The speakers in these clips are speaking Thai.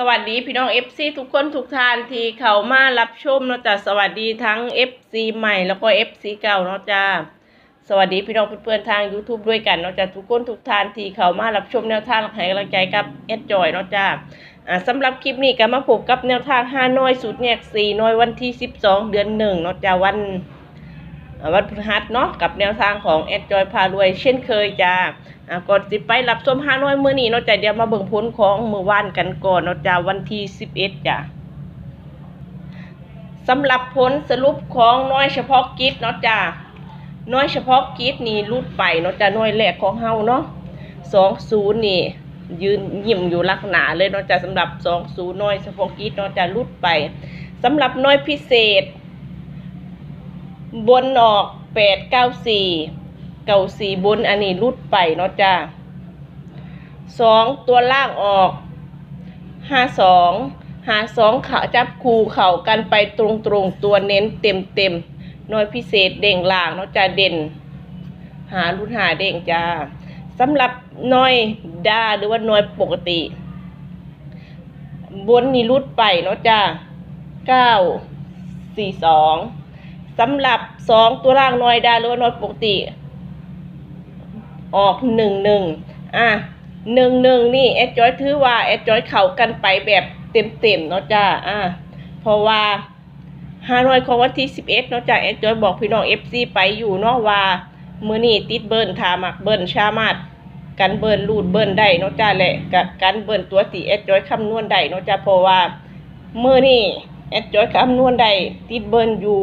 สวัสดีพี่น้องเอฟซีทุกคนทุกท่านที่เขามารับชมเนาะจ้ะสวัสดีทั้งเอฟซีใหม่แล้วก็เอฟซีเก่าเนาะจ้าสวัสดีพี่น้องเพื่อนๆทาง YouTube ด้วยกันเนาะจ้ะทุกคนทุกท่านที่เขามารับชมแนวทางให้กำลังใจกับเอสจอยเนาะจ้าอ่าสำหรับคลิปนี้ก็มาพบกับแนวทาง5น้อยสุดแยก4น้อยวันที่12เดือน1เนาะจ้าวัน วันพฤหัสเนาะกับแนวทางของแอดจอยพารวย เช่นเคยจ้าก่อนสิไปรับชมห้าน้อยมือนี้เนาะจ้ะเดี๋ยวมาเบิ่งผลของมือวานกันก่อนเนาะจ้าวันที่11จ้ะสำหรับผลสรุปของน้อยเฉพาะกิจเนาะจ้าน้อยเฉพาะกิจนี่รุดไปเนาะจ้าน้อยแรกของเฮาเนาะ20นี่ยืนยิ้มอยู่ลักหนาเลยเนาะจ้าสำหรับ20น้อยเฉพาะกิจเนาะจ้ารุดไปสำหรับน้อยพิเศษ บนออกแปดเก้าสี่เก้าสี่บนอันนี้รุดไปเนาะจ้าสองตัวล่างออกห้าสองหาสองขาจับคูเข่ากันไปตรงตรงๆตัวเน้นเต็มเต็มน้อยพิเศษเด่งล่างเนาะจ้าเด่น หารุ่นหาเด่งจ้าสำหรับน้อยดาหรือว่าน้อยปกติ บนนี่รุดไปเนาะจ้าเก้าสี่สอง สำหรับสองตัวล่างน้อยด้หรือว่าน้อยปกติ ออกหนึ่งหนึ่งอะหนึ่งหนึ่งนี่แอดจอยถือว่าแอดจอยเข่ากันไปแบบเต็มเต็มๆเนาะจ้าอะเพราะว่าฮานอยของวันที่สิบเอ็ดเนาะจ้าแอดจอยบอกพี่น้องเอฟซีไปอยู่เนาะว่ามือนี่ติดเบิร์นทามักเบิร์นชามาดกันเบิร์นลูดเบิร์นได้เนาะจ้าแหละกับกันเบิร์นตัวตีแอดจอยคำนวณได้เนาะจ้าเพราะว่ามือนี่แอดจอยคำนวณได้ติดเบิร์นอยู่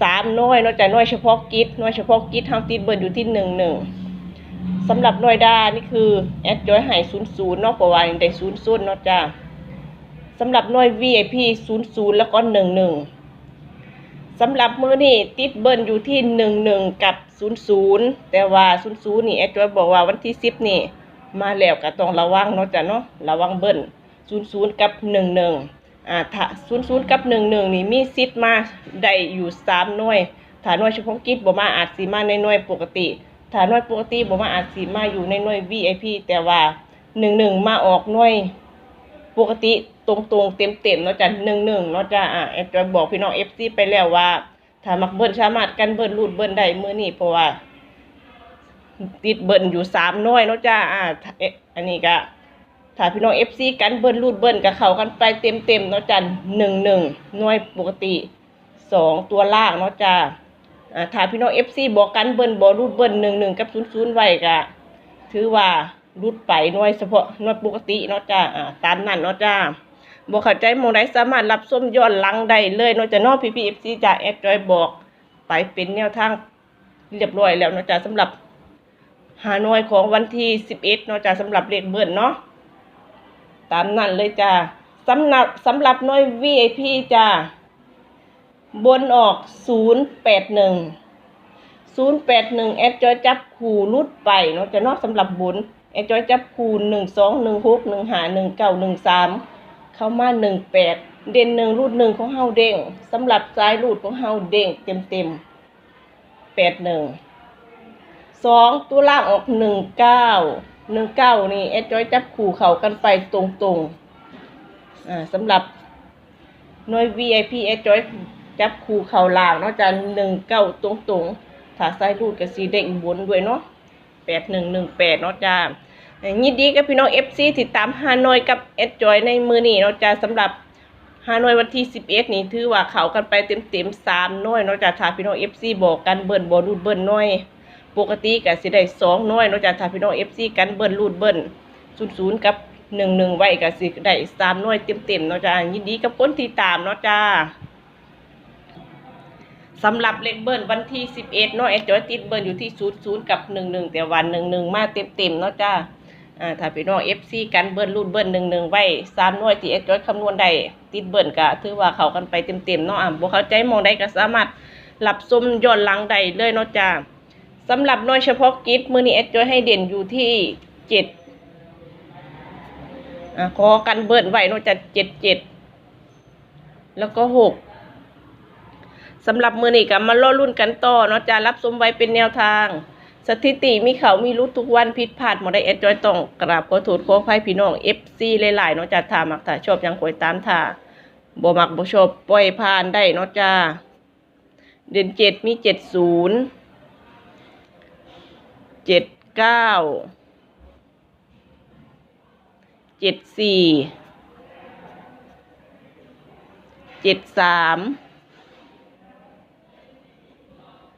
สามหน่วยนอกจากหน่วยเฉพาะกิจหน่วยเฉพาะกิจทางติดเบิร์อยู่ที่หนึ่งหนึ่งสำหรับหน่วยดานี่คือแอดจอยหายศูนย์ศูนย์นอกประวัติได้ศูนย์ศูนย์นาะจ้าสำหรับหน่วย VIP ศูนย์ศูนย์แล้วก็หนึ่งหนึ่งสำหรับมือนี่ติดเบิร์อยู่ที่หนึ่งหนึ่งกับศูนย์ศูนย์แต่ว่าศูนย์ศูนย์นี่แอดจอยบอกว่าวันที่สิบนี่มาแล้วก็ต้องระวังนาะจ้ะเนาะระวังเบิ้ลศูนย์ศูนย์กับหนึ่งหนึ่ง อ่าถ้าศูนย์ศูนย์กับหนึ่งหนึ่งนี่มีสิทมาได้อยู่สามหน่วยถ้าหน่วยเฉพาะกิจบ่มาอาจสีมาในหน่วยปกติถ้าหน่วยปกติบ่มาอาจสีมาอยู่ในหน่วย VIP แต่ว่าหนึ่งหนึ่งมาออกหน่วยปกติตรงตรงเต็มเต็มเนาะจ้ะหนึ่งหนึ่งเนาะจ้ะอ่าแอดจอยบอกพี่น้อง FC ไปแล้วว่า ถ้ามักเบิ้ลสามารถกันเบิ้ลรูดเบิ้ลได้เมื้อนี้เพราะว่าติดเบิ้ลอยู่สามหน่วยเนาะจ้ะอ่าเอ๊ะอันนี้ก็ ถ้าพี่น้องเอฟซีกันเบิ้ลรูดเบิ้ลกับเขากันไปเต็มเต็มเนาะจ้ะหนึ่งหนึ่งหน่วยปกติสองตัวล่างเนาะจ้ะอ่าถ้าพี่น้องเอฟซีบอกกันเบิ้ลบอรูดเบิ้ลหนึ่งหนึ่งกับศูนย์ศูนย์ไว้ก็ถือว่ารูดไปหน่วยเฉพาะหน่วยปกติเนาะจ้าตามนั้นเนาะจ้ะบอกเข้าใจหมองใดสามารถรับส้มย้อนหลังได้เลยเนาะจ้ะเนอกพี่พีเอฟซีจ้ะแอดจอยบอกไปเป็นแนวทางเรียบร้อยแล้วเนาะจ้ะสำหรับหาหน่วยของวันที่สิบเอ็ดเนาะจ้ะสำหรับเลขเบิ้ลเนาะ ตามนั้นเลยจ้าสำหรับสำหรับน่วย VIP จ้าบนออกศูนย์แปดหนึ่งแอดจอยจับคู่รุดไปเนาะจะนอกสำหรับบนแอดจอยจับคู่หนึ่งสองหนึ่งหกหนึ่งหาหนึ่งเก้าหนึ่งสามเข้ามาหนึ่งแปดเด่นหนึ่งรูดหนึ่งของเฮาเด้งสำหรับซ้ายรูดของเฮาเด้งเต็มเต็มแปดหนึ่งสองตัวล่างออกหนึ่งเก้านึ่งเก้านี่แอดจอยจับขู่เขากันไปตรงๆอ่าสำหรับหน่วย VIP แอดจอยจับขู่เขาล่างเนาะจะหนึ่งเก้าตรงๆถ้าใส่รูดกับสีเด้งบนด้วยเนาะแปดหนึ่งหนึ่งแปดเนาะจ้ายินดีกับพี่น้อง FC ติดตามฮานอยกับแอดจอยในมือนี้เนาะจ้าสำหรับฮานอยวันที่สิบเอ็ดนี่ถือว่าเขากันไปเต็มเต็มๆสามน้อยเนาะจ้าถ้าพี่น้อง FC บอกกันเบิ่นบอรูดเบิ่นน้อย ปกติก็สิได้สองน้อยนาะจ้ะถ้าพี่น้อง FC กันเบิ้ลรูดเบิ้ลศูนย์ศูนย์กับหนึ่งหนึ่งไว้ก็สิได้สามน้อยเต็มๆเนาะจ้ะยินดีกับคนที่ตามนาะจ้าสำหรับเลขเบิ้ลวันที่สิบเอ็ดเนาะแอดจอยติดเบิ้ลอยู่ที่ศูนย์ศูนย์กับหนึ่งหนึ่งแต่วันหนึ่งหนึ่งมาเต็มๆเนาะจ้าอ่าถ้าพี่น้อง FC กันเบิ้ลรูดเบิ้ลหนึ่งหนึ่งไว้สามน้อยที่แอดจอยคำนวณได้ติดเบิ้ลก็ถือว่าเขากันไปเต็มๆเนาะอะบ่เขาใจมองได้ก็สามารถรับชมย้อนหลังได้เลยนาะจ้า สำหรับหน่วยเฉพาะกิจมือนี้แอดจอยให้เด่นอยู่ที่เจ็ดขอกันเบิร์นไว้นอกจากเจ็ดเจ็ดแล้วก็หกสำหรับมือนี้กับมาล่อรุ่นกันต่อเนาะจะรับสมไว้เป็นแนวทาง สถิติมีเขามีรู้ทุกวันผิดพลาดหมดได้แอดจอยต้องกราบขอโทษขออภัยพี่น้อง FC หลายๆเนาะจ้าถ้ามักถ้าชอบยังคอยตามท่าบ่มักบ่ชอบปล่อยผ่านได้เนาะจ้าเดือนเจ็ดมีเจ็ดศูนย์ เจ็ดเก้าเจ็ดสี่เจ็ดสาม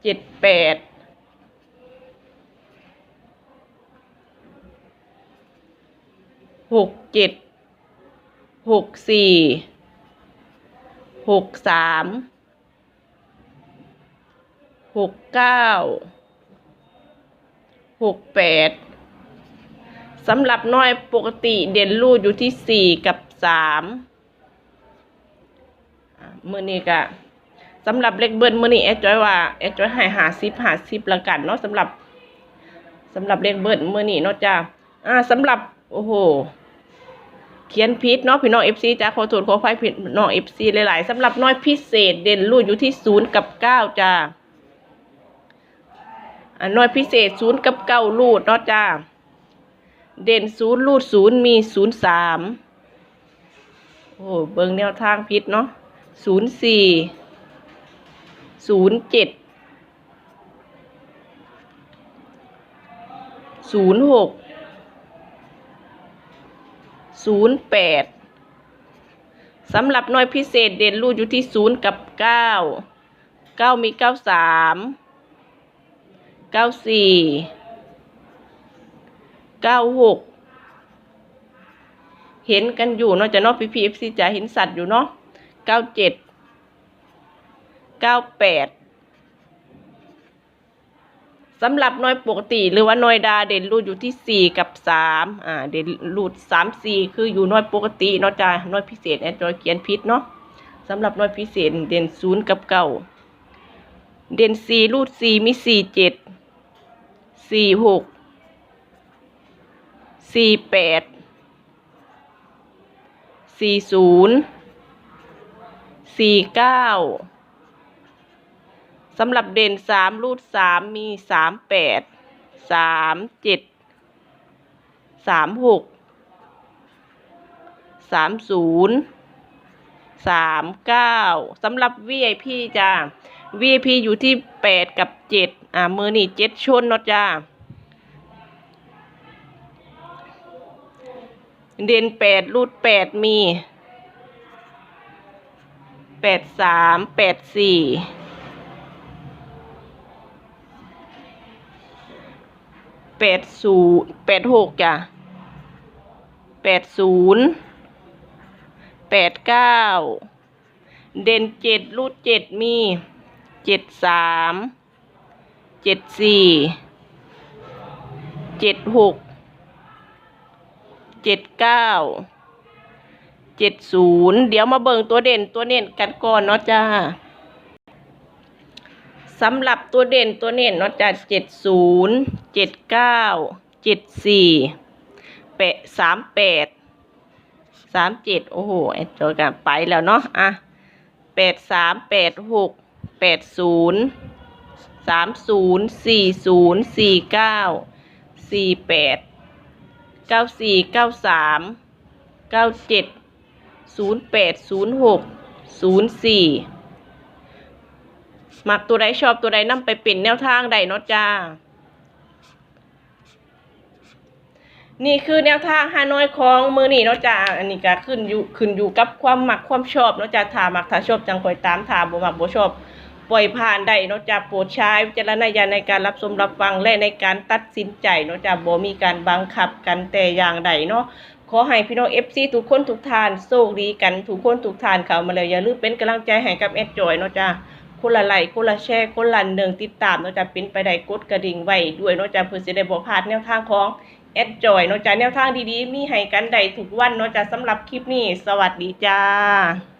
เจ็ดแปดหกเจ็ดหกสี่หกสามหกเก้า หกแปดสำหรับน้อยปกติเด่นรูดอยู่ที่สี่กับสามมือนี้ก็สำหรับเลขเบิ้ลมือนี้แอดจอยว่าแอดจอยให้หาซิบหาซิบละกันเนาะสำหรับสำหรับเลขเบิ้ลมือนี้เนาะจ้าอ่าสำหรับโอ้โหเขียนพิษเนาะพี่น้องเอฟซีจ้าขอโทษขออภัยพี่น้องเอฟซีหลายๆสำหรับน้อยพิเศษเด่นรูดอยู่ที่ศูนย์กับเก้าจ้า อันน้อยพิเศษศูนย์กับเก้ารูดเนาะจ้า เด่นศูนย์รูดศูนย์มีศูนย์สามโอ้เบิ่งแนวทางพิษเนาะศูนย์สี่ศูนย์เจ็ดศูนย์หกศูนย์แปดสำหรับหน่วยพิเศษเด่นรูดอยู่ที่ศูนย์กับเก้าเก้ามีเก้าสาม เก้าสี่เก้าหกเห็นกันอยู่เนาะจะเนาะพีพีเอฟซีจะเห็นสัตว์อยู่เนาะเก้าเจ็ดเก้าแปดสำหรับน้อยปกติหรือว่าน้อยดาเด่นรูดอยู่ที่สี่กับสามอ่าเด่นรูดสามสี่คืออยู่น้อยปกติเนาะจ้าน้อยพิเศษแอดจอยเขียนพิษเนาะสำหรับน้อยพิเศษเด่นศูนย์กับเก้าเด่นสี่รูดสี่มีสี่เจ็ด สี่หกสี่แปดสี่ศูนย์สี่เก้าสำหรับเด่นสามรูดสามมีสามแปดสามเจ็ดสามหกสามศูนย์สามเก้าสำหรับ VIP จ้า VIP อยู่ที่แปดกับ เจ็ดอ่ามือนี่เจ็ดชนเนาะจ้า เด่นแปดรูดแปดมีแปดสามแปดสี่แปดศูนย์แปดหกจ้ะแปดศูนย์แปดเก้าเด่นเจ็ดรูดเจ็ดมีเจ็ดสาม เจ็ดสี่เจ็ดหกเจ็ดเก้าเจ็ดศูนย์เดี๋ยวมาเบิ่งตัวเด่นตัวเน่นกันก่อนเนาะจ้าสำหรับตัวเด่นตัวเน่นเนาะจ้าเจ็ดศูนย์เจ็ดเก้าเจ็ดสี่แปดสามแปดสามเจ็ดโอ้โหไอ้โจอยกันไปแล้วเนาะอะแปดสามแปดหกแปดศูนย์ สามศูนย์สี่ศูนย์สี่เก้าสี่แปดเก้าสี่เก้าสามเก้าเจ็ดศูนย์แปดศูนย์หกศูนย์สี่มักตัวใดชอบตัวใดนำไปเป็นแนวทางใดเนาะจ้า นี่คือแนวทางฮานอยของมือนี่เนาะจ้า อันนี้ก็ขึ้นอยู่ขึ้นอยู่กับความหมักความชอบเนาะจ้าถ้ามักถ้าชอบจังคอยตามถ้าบ่มักบ่ชอบ ปล่อยผ่านได้เนาะจ้าโปรดใช้วิจารณญาณในการรับชมรับฟังและในการตัดสินใจเนาะจ้าบ่มีการบังคับกันแต่อย่างใดเนาะขอให้พี่น้อง FC ทุกคนทุกทานโชคดีกันทุกคนทุกทานเข้ามาแล้วอย่าลืมเป็นกำลังใจให้กับแอดจอยเนาะจ้าคนละไลค์คนละแชร์คนละหนึ่งติดตามเนาะจ้าเป็นไปได้กดกระดิ่งไว้ด้วยเนาะจ้าเพื่อสิได้บ่พลาดแนวทางของแอดจอยเนาะจ้าแนวทางดีๆ มีให้กันได้ทุกวันเนาะจ้าสำหรับคลิปนี้ สวัสดีจ้า